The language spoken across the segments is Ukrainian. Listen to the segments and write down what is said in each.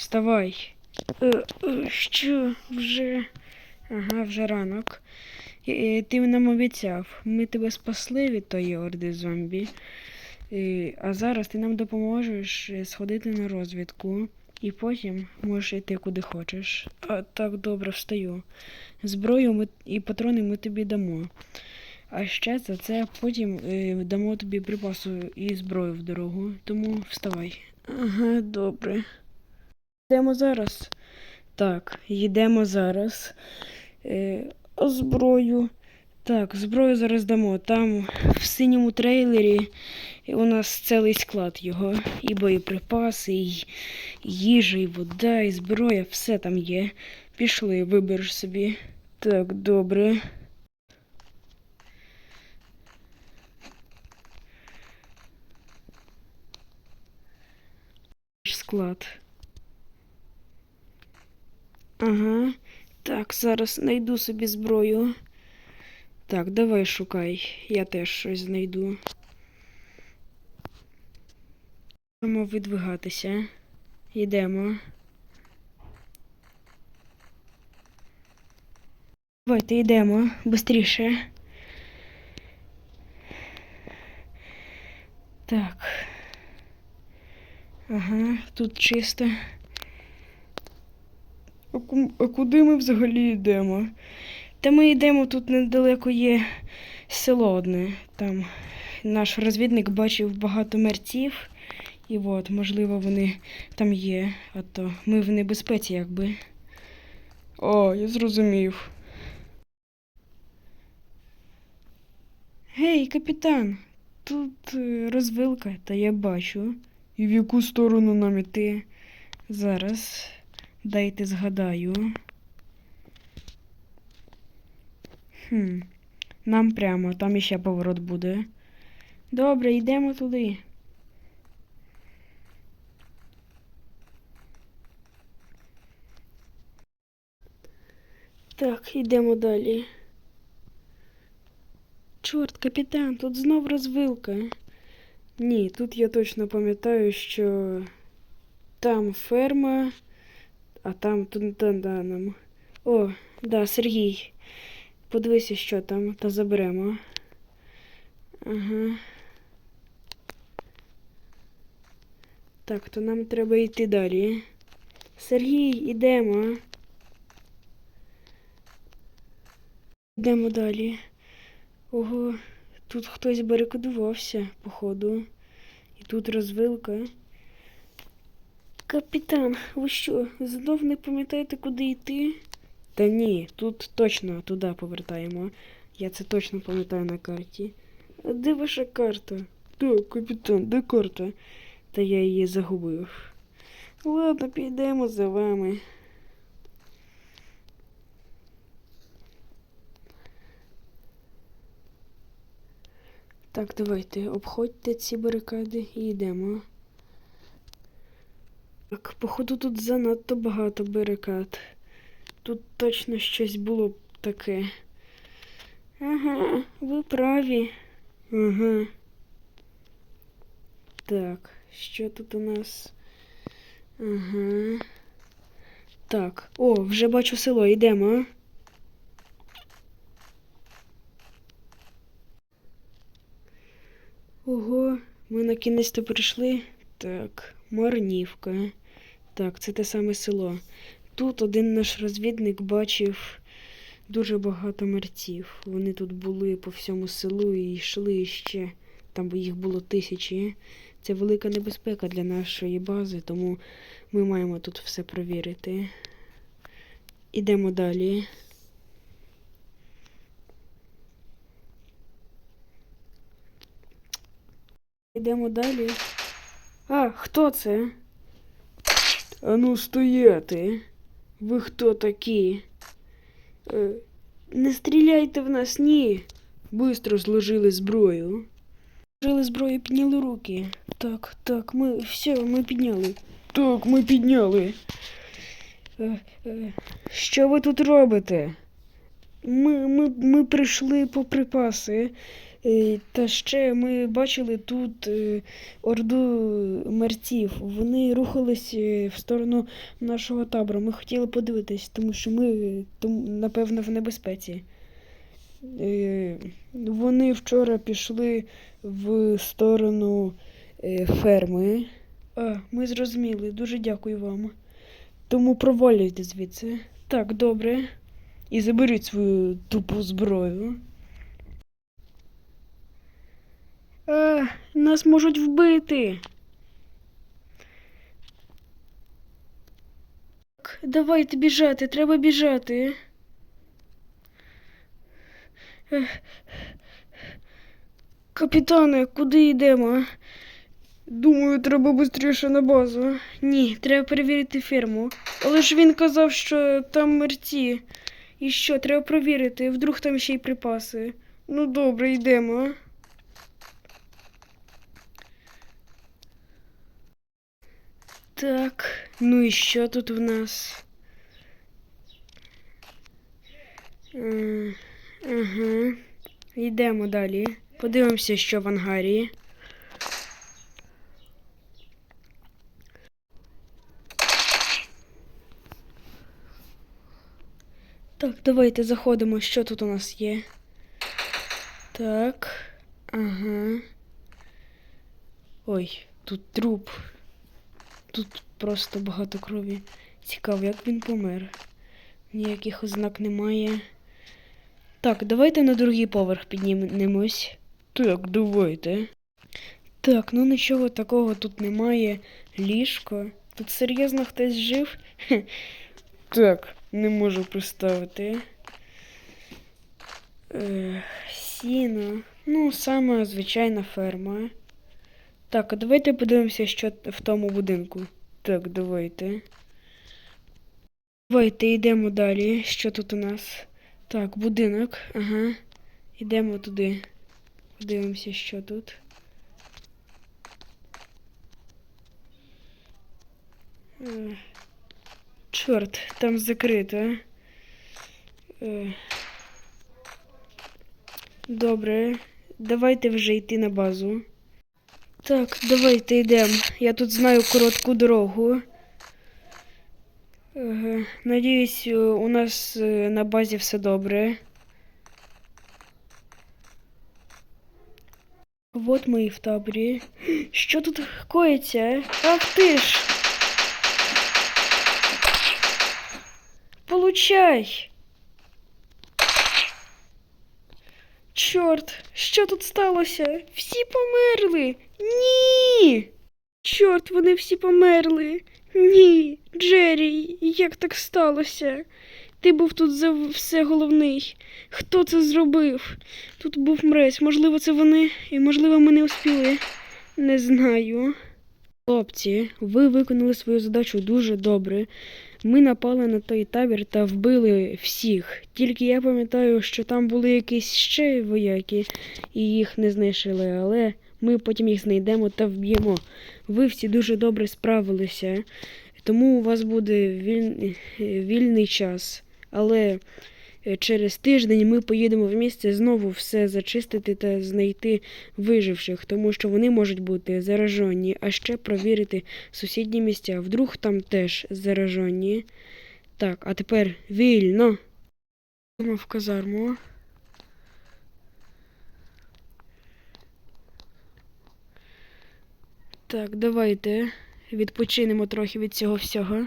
вставай. Е, е, що вже? Ага, вже ранок. Е, Ти нам обіцяв, ми тебе спасли від тої орди зомбі. А зараз ти нам допоможеш сходити на розвідку. І потім можеш йти куди хочеш. А так добре встаю. Зброю ми і патрони ми тобі дамо. А ще за це потім дамо тобі припасу і зброю в дорогу. Тому вставай. Ага, добре. Йдемо зараз. Так, йдемо зараз. Е, зброю. Так, зброю зараз дамо. Там в синьому трейлері у нас цілий склад його. І боєприпаси, і їжа, і вода, і зброя, все там є. Пішли, вибереш собі. Так, добре. Склад. Ага. Так, зараз знайду собі зброю. Так, давай шукай. Я теж щось знайду. Можемо видвигатися. Йдемо. Давайте йдемо бистріше. Так. Ага, тут чисто. А, куди ми взагалі йдемо? Та ми йдемо тут недалеко є село одне. Там наш розвідник бачив багато мерців. І от, можливо, вони там є, а то ми в небезпеці, якби. О, я зрозумів. Гей, капітан, тут е, розвилка, та я бачу. І в яку сторону нам іти? Зараз. Дайте згадаю. Хм. Нам прямо, там іще поворот буде. Добре, йдемо туди. Так, йдемо далі. Чорт, капітан, тут знов розвилка. Ні, тут я точно пам'ятаю, що там ферма, а там тунтаданом. О, да, Сергій. Подивися, що там, та заберемо. Ага. Так, то нам треба йти далі. Сергій, ідемо. Йдемо далі. Ого, тут хтось барикадувався, походу. І тут розвилка. Капітан, ви що, знов не пам'ятаєте, куди йти? Та ні, тут точно туди повертаємо. Я це точно пам'ятаю на карті. А де ваша карта? Так, капітан, де карта? Та я її загубив. Ладно, підемо за вами. Так, давайте, обходьте ці барикади і йдемо. Так, походу тут занадто багато барикад. Тут точно щось було б таке. Ага, ви праві. Ага. Так, що тут у нас? Ага. Так. О, вже бачу село, йдемо. Ого, ми на кінець то прийшли. Так, Марнівка. Так, це те саме село. Тут один наш розвідник бачив дуже багато мерців. Вони тут були по всьому селу і йшли ще. Там їх було тисячі. Це велика небезпека для нашої бази, тому ми маємо тут все провірити. Ідемо далі. Йдемо далі. А, хто це? Ану, стояти. Ви хто такі? Е, не стріляйте в нас, ні. Бистро зложили зброю. Зложили зброю, підняли руки. Так, так, ми все, ми підняли. Так, ми підняли. Е, е, що ви тут робите? Ми, ми, ми прийшли по припаси. Е, Та ще ми бачили тут е, орду мерців. Вони рухались е, в сторону нашого табору. Ми хотіли подивитись, тому що ми, напевно, в небезпеці. Вони вчора пішли в сторону ферми. А, ми зрозуміли. Дуже дякую вам. Тому провалюйте звідси. Так, добре. І заберіть свою тупу зброю. А, нас можуть вбити. Так, давайте біжати, треба біжати. Ех. Капітане, куди йдемо? Думаю, треба швидше на базу. Ні, треба перевірити ферму. Але ж він казав, що там мерці. І що, треба перевірити, вдруг там ще й припаси. Ну добре, йдемо. Так, ну і що тут в нас? Е, Ага. Йдемо далі. Подивимося, що в ангарі. Так, давайте заходимо, що тут у нас є. Так. Ага. Ой, тут труп. Тут просто багато крові. Цікаво, як він помер. Ніяких ознак немає. Так, давайте на другий поверх піднімемось. Так, давайте. Так, ну нічого такого тут немає. Ліжко. Тут серйозно хтось жив? Хе. Так, не можу представити. Е, сіно. Ну, саме звичайна ферма. Так, а давайте подивимося, що в тому будинку. Так, давайте. Давайте йдемо далі. Що тут у нас? Так, будинок. Ага. Йдемо туди. Подивимося, що тут. Е, Чорт, там закрито. Е, Добре. Давайте вже йти на базу. Так, давайте йдемо. Я тут знаю коротку дорогу. Ага. Надіюсь, е, у нас е, на базі все добре. Вот ми і в таборі. Що тут коїться? Ах ти ж! Получай! Чорт, що тут сталося? Всі померли. Ні. Чорт, вони всі померли. Ні, Джері, як так сталося? Ти був тут за все головний. Хто це зробив? Тут був мрець. Можливо, це вони, і можливо, ми не успіли. Не знаю. Хлопці, ви виконали свою задачу дуже добре. Ми напали на той табір та вбили всіх. Тільки я пам'ятаю, що там були якісь ще вояки, і їх не знищили, але ми потім їх знайдемо та вб'ємо. Ви всі дуже добре справилися, тому у вас буде віль... вільний час. Але через тиждень ми поїдемо в місце знову все зачистити та знайти виживших, тому що вони можуть бути заражені, а ще провірити сусідні місця. Вдруг там теж заражені. Так, а тепер вільно. Йдемо в казарму. Так, давайте відпочинемо трохи від цього всього.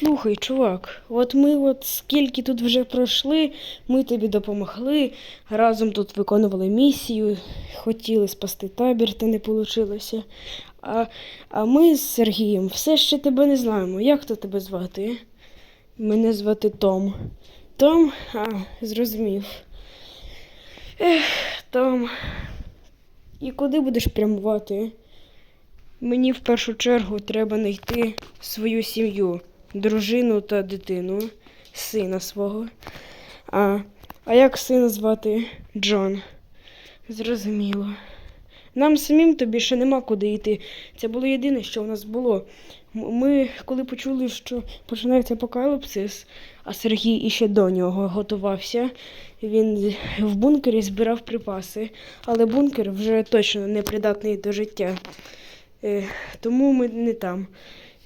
Слухай, чувак, от ми от скільки тут вже пройшли, ми тобі допомогли, разом тут виконували місію, хотіли спасти табір, та не вийшло. А, а ми з Сергієм все ще тебе не знаємо. Як то тебе звати? Мене звати Том. Том? А, зрозумів. Ех, Том. І куди будеш прямувати? Мені в першу чергу треба знайти свою сім'ю, дружину та дитину, сина свого. А, а як сина звати Джон? Зрозуміло. Нам самим то більше нема куди йти. Це було єдине, що в нас було. Ми, коли почули, що починається апокаліпсис, а Сергій іще до нього готувався, він в бункері збирав припаси, але бункер вже точно не придатний до життя. Е, Тому ми не там.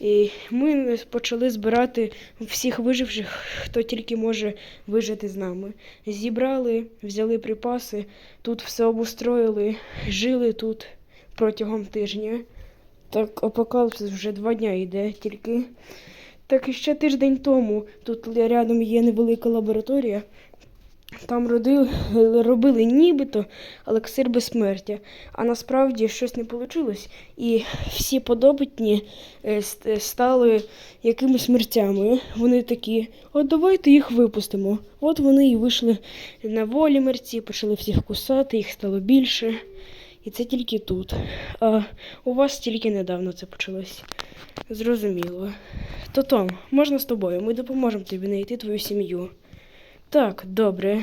І ми почали збирати всіх виживших, хто тільки може вижити з нами. Зібрали, взяли припаси, тут все обустроїли, жили тут протягом тижня. Так апокаліпсис вже два дня йде тільки. Так і ще тиждень тому тут рядом є невелика лабораторія. Там родили, робили нібито елексир безсмертя, а насправді щось не вийшло, і всі подопитні е, стали якимись мерцями. Вони такі, от давайте їх випустимо. От вони і вийшли на волі мерці, почали всіх кусати, їх стало більше. І це тільки тут. А у вас тільки недавно це почалось. Зрозуміло. То Том, можна з тобою? Ми допоможемо тобі знайти твою сім'ю. Так, добре.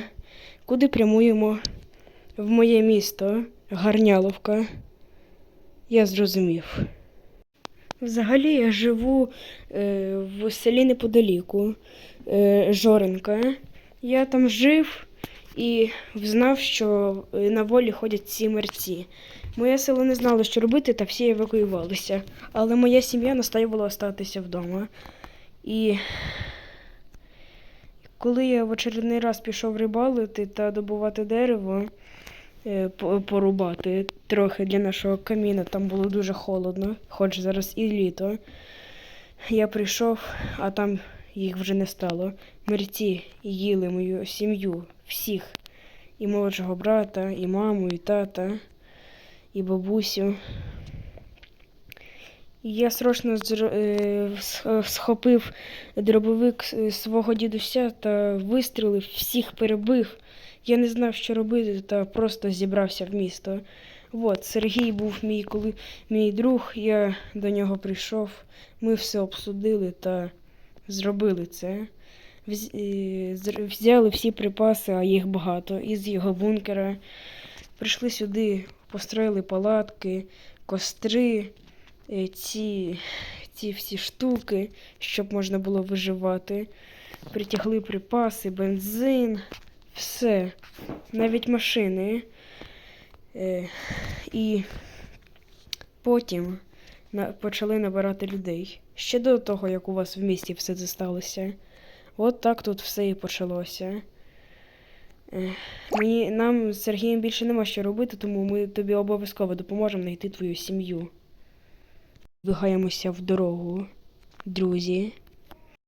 Куди прямуємо? В моє місто, Гарняловка. Я зрозумів. Взагалі я живу е, в селі неподаліку, е, Жоренка. Я там жив і знав, що е, на волі ходять ці мерці. Моє село не знало, що робити, та всі евакуювалися. Але моя сім'я настоювала остатися вдома. І коли я в очередний раз пішов рибалити та добувати дерево, е, порубати трохи для нашого каміна, там було дуже холодно, хоч зараз і літо. Я прийшов, а там їх вже не стало. Мерці їли мою сім'ю, всіх. І молодшого брата, і маму, і тата, і бабусю. Я срочно зро- е, схопив дробовик с- свого дідуся та вистрілив, всіх перебив. Я не знав, що робити, та просто зібрався в місто. От, Сергій був мій, коли мій друг, я до нього прийшов. Ми все обсудили та зробили це. Е, Взяли всі припаси, а їх багато, із його бункера. Прийшли сюди, построїли палатки, костри, е, ці, ці всі штуки, щоб можна було виживати. Притягли припаси, бензин, все, навіть машини. Е, і потім почали набирати людей. Ще до того, як у вас в місті все це сталося. От так тут все і почалося. Е, Мені, нам з Сергієм більше нема що робити, тому ми тобі обов'язково допоможемо знайти твою сім'ю. Вигаємося в дорогу, друзі.